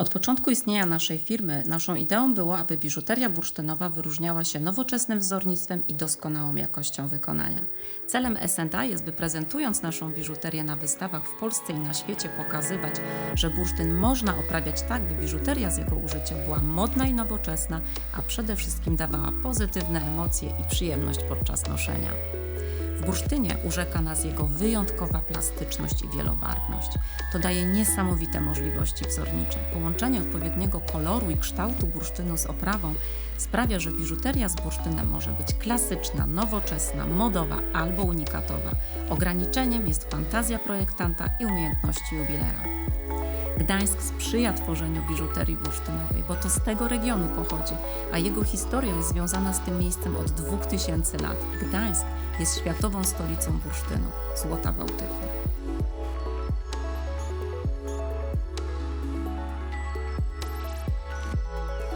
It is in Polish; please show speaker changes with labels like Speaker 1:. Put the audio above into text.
Speaker 1: Od początku istnienia naszej firmy naszą ideą było, aby biżuteria bursztynowa wyróżniała się nowoczesnym wzornictwem i doskonałą jakością wykonania. Celem S&A jest, by prezentując naszą biżuterię na wystawach w Polsce i na świecie pokazywać, że bursztyn można oprawiać tak, by biżuteria z jego użyciem była modna i nowoczesna, a przede wszystkim dawała pozytywne emocje i przyjemność podczas noszenia. W bursztynie urzeka nas jego wyjątkowa plastyczność i wielobarwność. To daje niesamowite możliwości wzornicze. Połączenie odpowiedniego koloru i kształtu bursztynu z oprawą sprawia, że biżuteria z bursztynem może być klasyczna, nowoczesna, modowa albo unikatowa. Ograniczeniem jest fantazja projektanta i umiejętności jubilera. Gdańsk sprzyja tworzeniu biżuterii bursztynowej, bo to z tego regionu pochodzi, a jego historia jest związana z tym miejscem od 2000 lat. Gdańsk jest światową stolicą bursztynu, Złota Bałtyku.